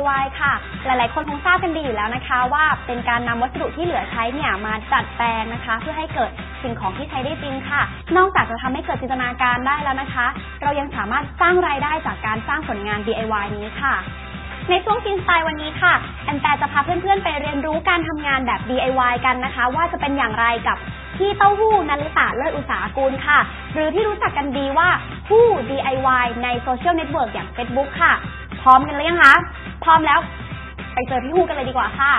DIY ค่ะ หลายๆ คนคงทราบกันดีอยู่แล้วนะคะ ว่าเป็นการนำวัสดุที่เหลือใช้เนี่ยมาดัดแปลงนะคะ เพื่อให้เกิดสิ่งของที่ใช้ได้จริงค่ะ นอกจากจะทำให้เกิดจินตนาการได้แล้วนะคะ เรายังสามารถสร้างรายได้จากการสร้างผลงาน DIY นี้ค่ะในช่วงกินสไตล์วันนี้ค่ะ แอนแต่จะพาเพื่อนๆ ไปเรียนรู้การทำงานแบบ DIY กันนะคะ ว่าจะเป็นอย่างไรกับพี่เต้าหู้นันลิตาเลิศอุตสาหกุลค่ะ หรือที่รู้จักกันดีว่าผู้ DIY ในโซเชียลเน็ตเวิร์กอย่าง Facebook ค่ะ พร้อมกันหรือยังคะ พร้อมแล้ว ไปเจอพี่ฮู้กันเลยดีกว่าค่ะ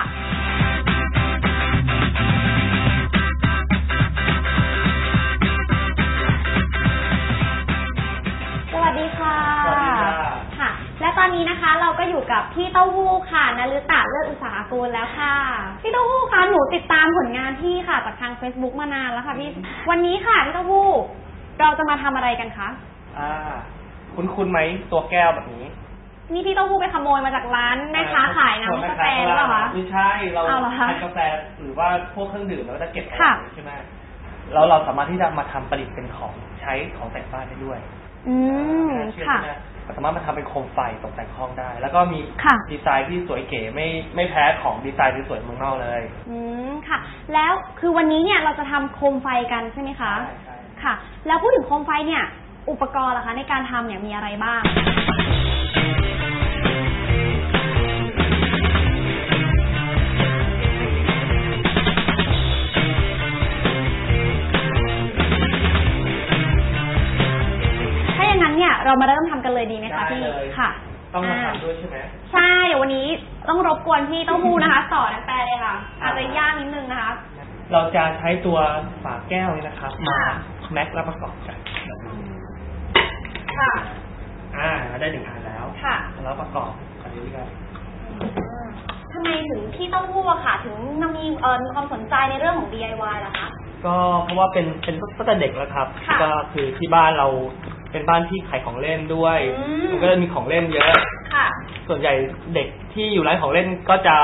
สวัสดีค่ะ สวัสดีค่ะ ค่ะ และตอนนี้นะคะเราก็อยู่กับพี่เต้าหู้ค่ะนฤตาเลิศอุตสาหกุลแล้วค่ะ พี่เต้าหู้คะหนูติดตามผลงานพี่ค่ะจากทาง Facebook มานานแล้วค่ะพี่ วันนี้ค่ะพี่เต้าหู้เราจะมาทำอะไรกันคะ อ่า คุ้นคุ้นๆไหมตัวแก้วแบบนี้ นี่พี่เต้าหู้ไปขโมยมาจากร้านแม่ค้าขายน้ำกาแฟหรือเปล่าคะ ไม่ใช่เราเอาเหรอคะทานกาแฟหรือว่าพวกเครื่องดื่มเราก็จะเก็บเอาค่ะไว้ใช่ไหมแล้วเราสามารถที่จะมาทำประดิษฐ์เป็นของใช้ของแต่งบ้านได้ด้วยอืม น่าเชื่อค่ะ ใช่ไหมเราสามารถมาทำเป็นโคมไฟตกแต่งห้องได้ แล้วก็มีค่ะ ดีไซน์ที่สวยเก๋ไม่ไม่แพ้ของดีไซน์ที่สวยเมืองนอกเลย อืม ค่ะ แล้วคือวันนี้เนี่ยเราจะทำโคมไฟกันใช่ไหมคะ ใช่ใช่ ค่ะ แล้วพูดถึงโคมไฟเนี่ย อุปกรณ์ล่ะคะ ในการทำเนี่ยมีอะไรบ้างถ้ เนี่ยเรามาเริ่มทำกันเลยดีไหมคะได้พี่เลย ค่ะต้องมาอ่ทำด้วยใช่ไหม ใช่เดี๋ยววันนี้ต้องรบกวนพี่เต้าหู้นะคะ สอนแปลเลยค่ะ อาจจะยากนิดนึงนะคะ เราจะใช้ตัวฝาแก้วนี่นะครับ มาค่ะ แม็กและประกอบกันค่ะ อ่าได้หนึ่งอันแล้ว ค่ะแล้วประกอบกันเรื่อยทำไมถึงพี่เต้าหู้อะค่ะ ถึงมีเอ่อมีความสนใจในเรื่องของ DIY ล่ะคะ ๆก็เพราะว่าเป็นเป็นตั้งแต่เด็กแล้วครับ ค่ะ ก็คือที่บ้านเรา เป็นบ้านที่ขายของเล่นด้วยอืม มันก็เลยมีของเล่นเยอะ ค่ะ ส่วนใหญ่เด็กที่อยู่ร้านของเล่นก็จะ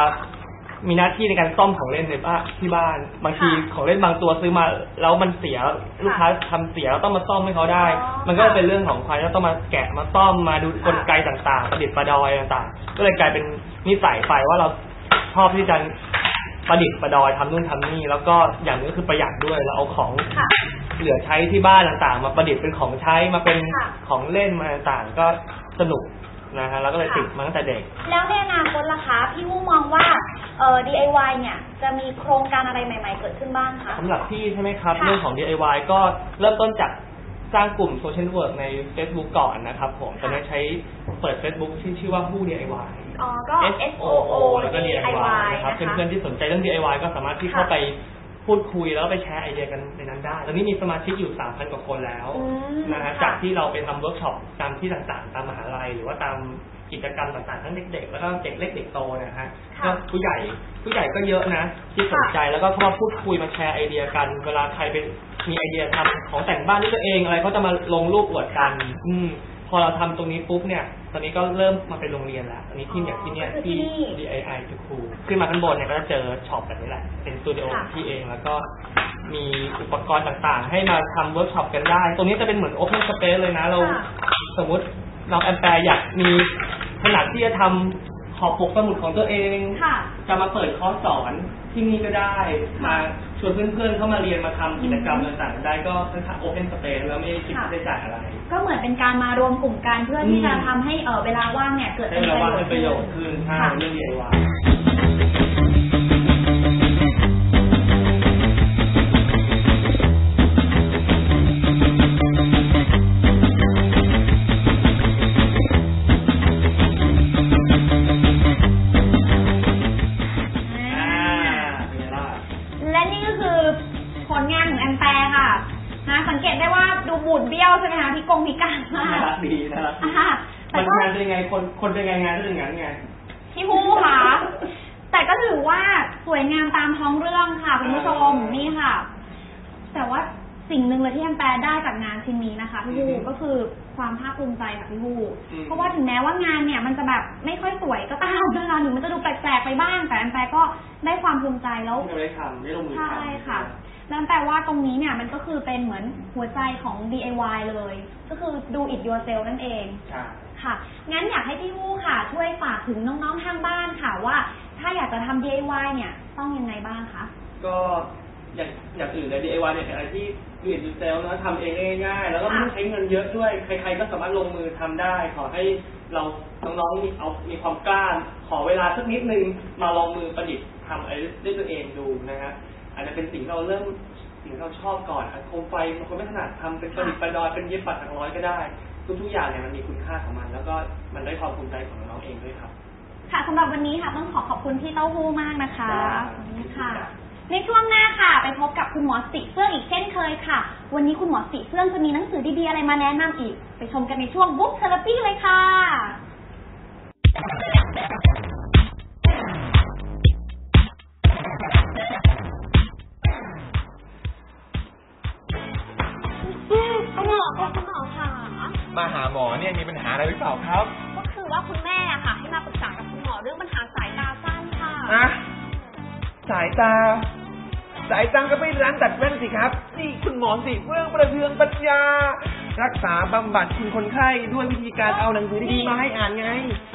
มีหน้าที่ในการซ่อมของเล่นในบ้านที่บ้าน บางทีค่ะของเล่นบางตัวซื้อมาแล้วมันเสียลูกค้าทำเสียแล้วต้องมาซ่อมให้เขาได้ อ๋อมันก็เป็นเรื่องของความที่ต้องมาแกะมาซ่อมมาดูกลไกต่างๆ ประดิษฐ์ประดอยต่างๆ ก็เลยกลายเป็นนิสัยไปว่าเราชอบที่จะประดิษฐ์ประดอยทำนู่นทำนี่แล้วก็อย่างหนึงก็คือประหยัดด้วยเราเอาของ ค่ะ เหลือใช้ที่บ้านต่างๆ มาประดิษฐ์เป็นของใช้มาเป็นค่ะของเล่นมาต่างๆ ก็สนุกนะฮะแล้วก็เลยติดมาตั้งแต่เด็ก แล้วในอนาคตล่ะคะ พี่หู้มองว่าเอ่อ DIY เนี่ย จะมีโครงการอะไรใหม่ ๆ เกิดขึ้นบ้างคะสำหรับพี่ใช่ไหมครับค่ะเรื่องของ DIY ก็เริ่มต้นจากสร้างกลุ่มโซเชียลเวิร์กใน Facebook ก่อนนะครับผมตอนนี้ใช้เปิด Facebook ที่ชื่อว่าผู้ DIY อ๋อก็ S O O แล้วก็ DIY นะครับเพื่อนๆที่สนใจเรื่อง DIY ก็สามารถที่เข้าไป พูดคุยแล้วก็ไปแชร์ไอเดียกันในนั้นได้ ตอนนี้มีสมาชิกอยู่ 3,000 กว่าคนแล้วอืมนะฮะค่ะ จากที่เราไปทำเวิร์กช็อปตามที่ต่างๆ ตามมหาลัย หรือว่าตามกิจกรรมต่างๆ ทั้งเด็กๆ แล้วก็เด็กเล็กเด็กโตนะฮะค่ะก็ผู้ใหญ่ผู้ใหญ่ก็เยอะนะ ที่สนใจแล้วก็เข้ามาพูดคุยมาแชร์ไอเดียกัน เวลาใครเป็นมีไอเดียทำของแต่งบ้านด้วยตัวเองอะไรเขาจะมาลงรูปอวดกัน อืม พอเราทำตรงนี้ปุ๊บเนี่ย ตอนนี้ก็เริ่มมาเป็นโรงเรียนแล้ว ตอนนี้ที่อย่างที่เนี่ยก็คือที่ที่นี่ DIY คือครูขึ้นมาข้างบนเนี่ยก็จะเจอช็อปแบบนี้แหละ เป็นสตูดิโอค่ะของที่เองแล้วก็มีอุปกรณ์ต่างๆ ให้มาทำเวิร์กช็อปกันได้ ตรงนี้จะเป็นเหมือนโอเพนสเปซเลยนะ เราค่ะสมมุติน้องแอมแปร์อยากมีขนาดที่จะทำขอบปกสมุดของตัวเองค่ะจะมาเปิดคอร์สสอนที่นี่ก็ได้ มาชวนเพื่อนๆเข้ามาเรียนมาทำกิจกรรมต่างๆ ได้ก็ค่อนข้างโอเพนสเปซแล้วไม่คิดค่าใช้จ่ายอะไร ก็เหมือนเป็นการมารวมกลุ่มกันเพื่อที่จะทำให้เออเวลาว่างเนี่ยเกิดให้เป็นเราประว่าโยชเป็นน์ประโยชน์ขึ้นใช่ค่ะ เรื่อง DIY านเป็นยังไงคนคนเป็นยังไงงานเป็นอย่างนั้นไง พี่ฮู้ค่ะ แต่ก็ถือว่าสวยงามตามท้องเรื่องค่ะคุณผู้ชมอ่านี่นี่ค่ะ แต่ว่าสิ่งหนึ่งเลยที่แอมแปร์ได้จากงานชิ้นนี้นะคะพี่ฮู้อือฮึก็คือความภาคภูมิใจค่ะพี่ฮู้อืม เพราะว่าถึงแม้ว่างานเนี่ยมันจะแบบไม่ค่อยสวยก็ตามนะคะหรือมันจะดูแปลกๆไปบ้าง แต่แอมแปร์ก็ได้ความภูมิใจแล้ว ที่เราได้ทำได้ลงมือทำ ใช่ค่ะนั่นแปลว่าตรงนี้เนี่ยมันก็คือเป็นเหมือนหัวใจของ DIY เลย ก็คือ do it yourself นั่นเอง ใช่ ค่ะ งั้นอยากให้พี่วู้ค่ะ ช่วยฝากถึงน้องๆทางบ้านค่ะว่า ถ้าอยากจะทำ DIY เนี่ยต้องยังไงบ้างคะ ก็อย่างอย่างอื่นเลย DIY เนี่ยเป็นอะไรที่ดูอินดูเซลนะทำเองง่ายๆ แล้วก็ไม่ต้องใช้เงินเยอะด้วย ใครๆก็สามารถลงมือทำได้ ขอให้เราน้องๆมีเอามีความกล้า ขอเวลาสักนิดนึงมาลองมือประดิษฐ์ทำอะไรด้วยตัวเองดูนะฮะอาจจะเป็นสิ่งที่เราเริ่มสิ่งที่เราชอบก่อนอะโคมไฟบางคนไม่ถนัดทำเป็นประดิษฐ์ประดอยเป็นเย็บปักถักร้อยก็ได้ ทุกๆอย่างเนี่ยมันมีคุณค่าของมัน แล้วก็มันได้ความภูมิใจของน้องๆเองด้วยครับ ค่ะสำหรับวันนี้ค่ะต้องขอขอบคุณพี่เต้าหู้มากนะคะครับขอบคุณค่ะ ในช่วงหน้าค่ะ ไปพบกับคุณหมอสีเฟื่องอีกเช่นเคยค่ะ วันนี้คุณหมอสีเฟื่องจะมีหนังสือดีๆอะไรมาแนะนำอีก ไปชมกันในช่วงบุ๊กเทอราปีเลยค่ะ หาหมอเนี่ยมีปัญหาอะไรหรือเปล่าครับก็คือว่าคุณแม่อะค่ะ ให้มาปรึกษากับคุณหมอเรื่องปัญหาสายตาสั้นค่ะอะสายตา สายตาก็ไปร้านตัดแว่นสิครับ นี่คุณหมอสิเรื่องประเทืองปัญญา รักษาบำบัดคุณคนไข้ด้วยวิธีการเอาหนังสือดีๆมาให้อ่านไง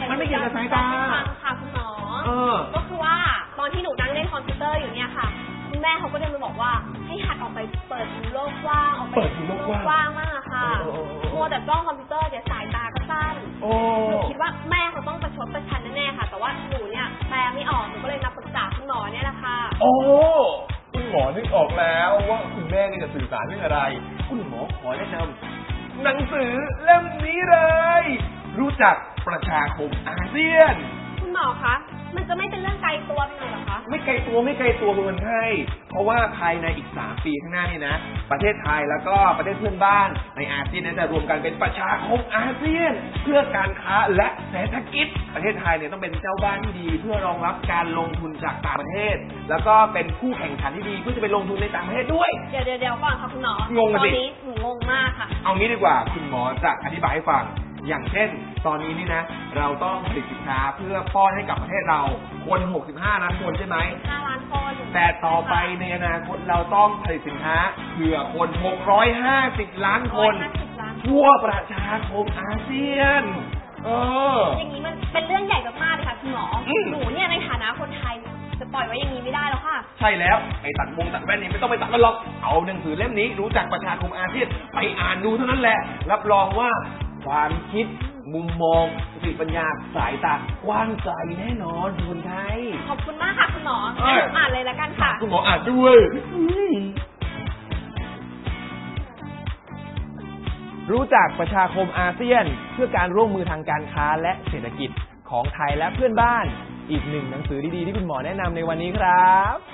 มันไม่เกี่ยวกับสายตาฟังค่ะคุณหมอ เออ ก็คือว่าตอนที่หนูนั่งเล่นคอมพิวเตอร์อยู่เนี่ยค่ะ คุณแม่เขาก็เดินมาบอกว่าให้หัดออกไปเปิดดูโลกกว้างออกไปเปิดดูโลกกว้างกว้างม วแต่จ้องคอมพิวเตอร์เดี๋ยวสายตาก็สั้นโอ้ หนูคิดว่าแม่เขาต้องประชดประชันแน่ๆค่ะ แต่ว่าหนูเนี่ยแปลไม่ออกหนูก็เลยมาปรึกษาคุณหมอเนี่ยแหละค่ะ โอ้ คุณหมอนึกออกแล้วว่าคุณแม่นี่จะสื่อสารเรื่องอะไร คุณหมอขอแนะนำหนังสือเล่มนี้เลย รู้จักประชาคมอาเซียน คุณหมอคะ มันจะไม่เป็นเรื่องไกลตัวไปหน่อยเหรอคะ ไม่ไกลตัวไม่ไกลตัวคุณคนไข้เพราะว่าภายในอีก3ปีข้างหน้านี่นะ ประเทศไทยแล้วก็ประเทศเพื่อนบ้านในอาเซียนนั้นจะรวมกันเป็นประชาคมอาเซียน เพื่อการค้าและเศรษฐกิจ ประเทศไทยเนี่ยต้องเป็นเจ้าบ้านที่ดี เพื่อรองรับการลงทุนจากต่างประเทศ แล้วก็เป็นคู่แข่งขันที่ดีเพื่อจะไปลงทุนในต่างประเทศด้วย เดี๋ยวเดี๋ยวเดี๋ยวก่อนค่ะคุณหมองงอะตสิอนนี้หนูงงมากค่ะ เอางี้ดีกว่าคุณหมอจะอธิบายให้ฟัง อย่างเช่น ตอนนี้นี่นะ เราต้องผลิตสินค้าเพื่อป้อนให้กับประเทศเราคน 65ล้านคนใช่ไหม 5 ล้านคน แต่ต่อไปในอนาคตเราต้องผลิตสินค้าเพื่อคน 650 ล้านคน 150ล้าน ทั่วประชาคมอาเซียน เออ อย่างนี้มันเป็นเรื่องใหญ่มากๆเลยค่ะคุณหมออม หนูเนี่ยในฐานะคนไทยจะปล่อยไว้อย่างนี้ไม่ได้แล้วค่ะ ใช่แล้วไอ้ตัดวงตัดแว่นนี่ไม่ต้องไปตัดมันหรอก เอาหนังสือเล่มนี้รู้จักประชาคมอาเซียนไปอ่านดูเท่านั้นแหละ รับรองว่าความคิด มุมมองสติปัญญาสายตากว้างไกลแน่นอนคุณคนไทย ขอบคุณมากค่ะคุณหมอเอ้งั้นยหนูอ่านเลยแล้วกันค่ะ คุณหมออ่านด้วย รู้จักประชาคมอาเซียน เพื่อการร่วมมือทางการค้าและเศรษฐกิจของไทยและเพื่อนบ้าน อีกหนึ่งหนังสือดีๆที่คุณหมอแนะนำในวันนี้ครับ